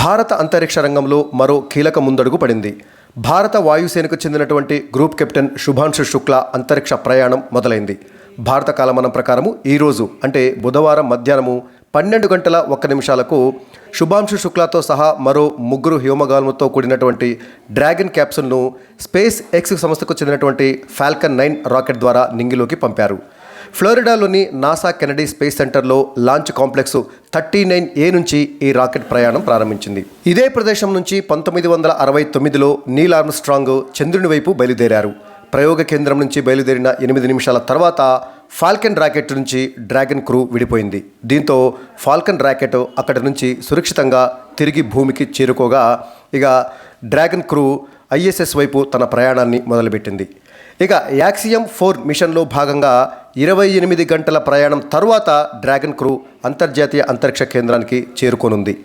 భారత అంతరిక్ష రంగంలో మరో కీలక ముందడుగు పడింది. భారత వాయుసేనకు చెందినటువంటి గ్రూప్ కెప్టెన్ శుభాంశు శుక్లా అంతరిక్ష ప్రయాణం మొదలైంది. భారత కాలమానం ప్రకారము ఈరోజు అంటే బుధవారం మధ్యాహ్నము పన్నెండు గంటల ఒక్క నిమిషాలకు శుభాంశు శుక్లాతో సహా మరో ముగ్గురు హ్యోమగాలముతో కూడినటువంటి డ్రాగన్ క్యాప్సూల్ను స్పేస్ ఎక్స్ సంస్థకు చెందినటువంటి ఫాల్కన్ నైన్ రాకెట్ ద్వారా నింగిలోకి పంపారు. ఫ్లోరిడాలోని నాసా కెనడీ స్పేస్ సెంటర్లో launch complex thirty nine A నుంచి ఈ రాకెట్ ప్రయాణం ప్రారంభించింది. ఇదే ప్రదేశం నుంచి పంతొమ్మిది వందల అరవై తొమ్మిదిలో నీల్ ఆర్మ్స్ట్రాంగ్ చంద్రుని వైపు బయలుదేరారు. ప్రయోగ కేంద్రం నుంచి బయలుదేరిన ఎనిమిది నిమిషాల తర్వాత ఫాల్కన్ రాకెట్ నుంచి డ్రాగన్ క్రూ విడిపోయింది. దీంతో ఫాల్కన్ రాకెట్ అక్కడి నుంచి సురక్షితంగా తిరిగి భూమికి చేరుకోగా ఇక డ్రాగన్ క్రూ ఐఎస్ఎస్ వైపు తన ప్రయాణాన్ని మొదలుపెట్టింది. ఇక యాక్సియం ఫోర్ మిషన్లో భాగంగా ఇరవై ఎనిమిది గంటల ప్రయాణం తరువాత డ్రాగన్ క్రూ అంతర్జాతీయ అంతరిక్ష కేంద్రానికి చేరుకోనుంది.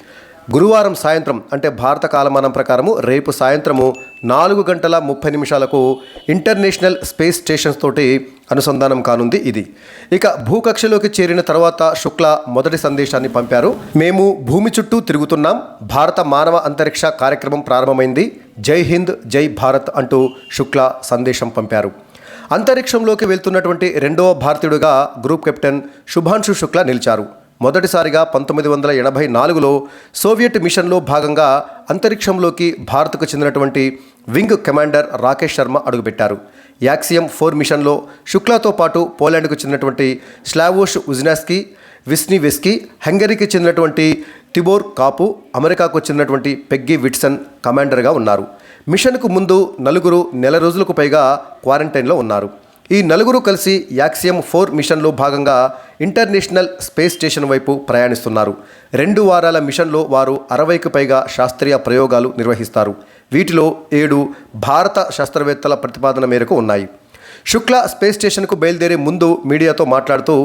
గురువారం సాయంత్రం అంటే భారత కాలమానం ప్రకారము రేపు సాయంత్రము నాలుగు గంటల ముప్పై నిమిషాలకు ఇంటర్నేషనల్ స్పేస్ స్టేషన్స్ తోటి అనుసంధానం కానుంది ఇది. ఇక భూకక్షలోకి చేరిన తర్వాత శుక్ల మొదటి సందేశాన్ని పంపారు. మేము భూమి చుట్టూ తిరుగుతున్నాం. భారత మానవ అంతరిక్ష కార్యక్రమం ప్రారంభమైంది. జై హింద్ జై భారత్ అంటూ శుక్ల సందేశం పంపారు. అంతరిక్షంలోకి వెళ్తున్నటువంటి రెండవ భారతీయుడుగా గ్రూప్ కెప్టెన్ శుభాంశు శుక్ల నిలిచారు. మొదటిసారిగా పంతొమ్మిది వందల ఎనభై నాలుగులో సోవియట్ మిషన్లో భాగంగా అంతరిక్షంలోకి భారత్కు చెందినటువంటి వింగ్ కమాండర్ రాకేష్ శర్మ అడుగుపెట్టారు. యాక్సియం ఫోర్ మిషన్లో శుక్లాతో పాటు పోలాండ్కు చెందినటువంటి స్లావోష్ ఉజ్నాస్కీ విస్నీ వెస్కీ హంగరీకి చెందినటువంటి తిబోర్ కాపు అమెరికాకు చెందినటువంటి పెగ్గి విట్సన్ కమాండర్గా ఉన్నారు. మిషన్కు ముందు నలుగురు నెల రోజులకు పైగా క్వారంటైన్లో ఉన్నారు. ఈ నలుగురు కలిసి యాక్సియం ఫోర్ మిషన్లో భాగంగా ఇంటర్నేషనల్ స్పేస్ స్టేషన్ వైపు ప్రయాణిస్తున్నారు. రెండు వారాల మిషన్లో వారు అరవైకి పైగా శాస్త్రీయ ప్రయోగాలు నిర్వహిస్తారు. వీటిలో ఏడు భారత శాస్త్రవేత్తల ప్రతిపాదన మేరకు ఉన్నాయి. శుక్ల స్పేస్ స్టేషన్కు బయలుదేరే ముందు మీడియాతో మాట్లాడుతూ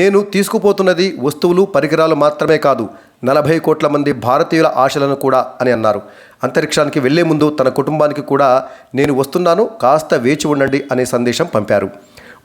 నేను తీసుకుపోతున్నది వస్తువులు పరికరాలు మాత్రమే కాదు నలభై కోట్ల మంది భారతీయుల ఆశలను కూడా అని అన్నారు. అంతరిక్షానికి వెళ్ళే ముందు తన కుటుంబానికి కూడా నేను వస్తున్నాను కాస్త వేచి ఉండండి అనే సందేశం పంపారు.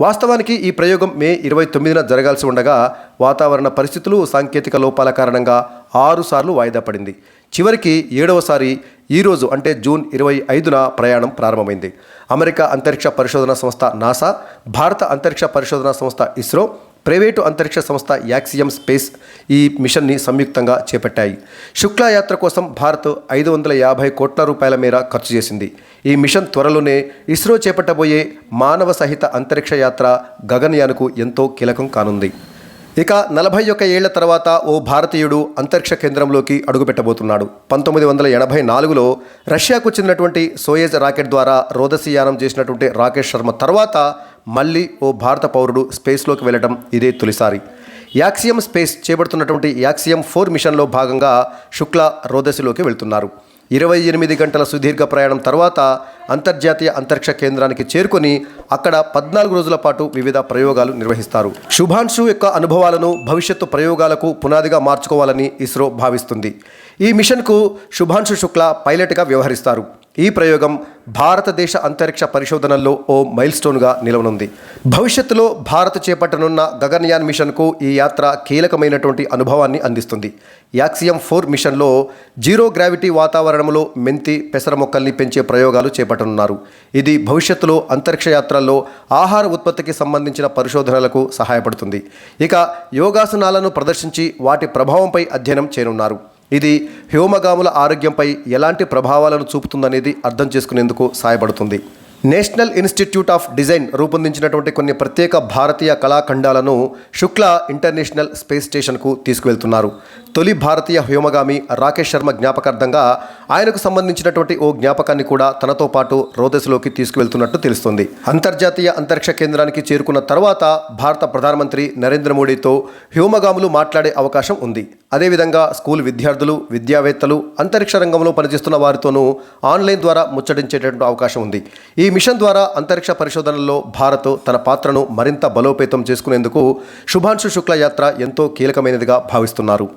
వాస్తవానికి ఈ ప్రయోగం మే ఇరవై తొమ్మిదిన జరగాల్సి ఉండగా వాతావరణ పరిస్థితులు సాంకేతిక లోపాల కారణంగా ఆరుసార్లు వాయిదా పడింది. చివరికి ఏడవసారి ఈరోజు అంటే జూన్ ఇరవై ఐదున ప్రయాణం ప్రారంభమైంది. అమెరికా అంతరిక్ష పరిశోధన సంస్థ నాసా భారత అంతరిక్ష పరిశోధన సంస్థ ఇస్రో ప్రైవేటు అంతరిక్ష సంస్థ యాక్సియం స్పేస్ ఈ మిషన్ని సంయుక్తంగా చేపట్టాయి. శుక్లా యాత్ర కోసం భారత్ ఐదు వందల యాభై కోట్ల రూపాయల మేర ఖర్చు చేసింది. ఈ మిషన్ త్వరలోనే ఇస్రో చేపట్టబోయే మానవ సహిత అంతరిక్ష యాత్ర గగన్యాన్కు ఎంతో కీలకం కానుంది. ఇక నలభై ఒక్క ఏళ్ళ తర్వాత ఓ భారతీయుడు అంతరిక్ష కేంద్రంలోకి అడుగుపెట్టబోతున్నాడు. పంతొమ్మిది వందల ఎనభై నాలుగులో రష్యాకు చెందినటువంటి సోయేజ్ రాకెట్ ద్వారా రోదసీయానం చేసినటువంటి రాకేష్ శర్మ తర్వాత మళ్ళీ ఓ భారత పౌరుడు స్పేస్లోకి వెళ్ళడం ఇదే తొలిసారి. యాక్సియం స్పేస్ చేపడుతున్నటువంటి యాక్సియం ఫోర్ మిషన్లో భాగంగా శుక్ల రోదసిలోకి వెళ్తున్నారు. ఇరవై ఎనిమిది గంటల సుదీర్ఘ ప్రయాణం తర్వాత అంతర్జాతీయ అంతరిక్ష కేంద్రానికి చేరుకొని అక్కడ పద్నాలుగు రోజుల పాటు వివిధ ప్రయోగాలు నిర్వహిస్తారు. శుభాంశు యొక్క అనుభవాలను భవిష్యత్తు ప్రయోగాలకు పునాదిగా మార్చుకోవాలని ఇస్రో భావిస్తుంది. ఈ మిషన్కు శుభాంశు శుక్ల పైలట్గా వ్యవహరిస్తారు. ఈ ప్రయోగం భారతదేశ అంతరిక్ష పరిశోధనల్లో ఓ మైల్ స్టోన్గా నిలవనుంది. భవిష్యత్తులో భారత్ చేపట్టనున్న గగన్యాన్ మిషన్కు ఈ యాత్ర కీలకమైనటువంటి అనుభవాన్ని అందిస్తుంది. యాక్సియం ఫోర్ మిషన్లో జీరో గ్రావిటీ వాతావరణంలో మెంతి పెసర మొక్కల్ని పెంచే ప్రయోగాలు చేపట్టనున్నారు. ఇది భవిష్యత్తులో అంతరిక్ష యాత్రల్లో ఆహార ఉత్పత్తికి సంబంధించిన పరిశోధనలకు సహాయపడుతుంది. ఇక యోగాసనాలను ప్రదర్శించి వాటి ప్రభావంపై అధ్యయనం చేయనున్నారు. ఇది హ్యోమగాముల ఆరోగ్యంపై ఎలాంటి ప్రభావాలను చూపుతుందనేది అర్థం చేసుకునేందుకు సహాయపడుతుంది నేషనల్ ఇన్స్టిట్యూట్ ఆఫ్ డిజైన్ రూపొందించినటువంటి కొన్ని ప్రత్యేక భారతీయ కళాఖండాలను శుక్ల ఇంటర్నేషనల్ స్పేస్ స్టేషన్కు తీసుకువెళ్తున్నారు. తొలి భారతీయ వ్యోమగామి రాకేష్ శర్మ జ్ఞాపకార్థంగా ఆయనకు సంబంధించినటువంటి ఓ జ్ఞాపకాన్ని కూడా తనతో పాటు రోదస్లోకి తీసుకువెళ్తున్నట్టు తెలుస్తుంది. అంతర్జాతీయ అంతరిక్ష కేంద్రానికి చేరుకున్న తర్వాత భారత ప్రధానమంత్రి నరేంద్ర మోడీతో హ్యూమగాములు మాట్లాడే అవకాశం ఉంది. అదేవిధంగా స్కూల్ విద్యార్థులు విద్యావేత్తలు అంతరిక్ష రంగంలో పనిచేస్తున్న వారితోనూ ఆన్లైన్ ద్వారా ముచ్చటించేటటువంటి అవకాశం ఉంది. ఈ మిషన్ ద్వారా అంతరిక్ష పరిశోధనల్లో భారత్ తన పాత్రను మరింత బలోపేతం చేసుకునేందుకు శుభాంశు శుక్ల యాత్ర ఎంతో కీలకమైనదిగా భావిస్తున్నారు.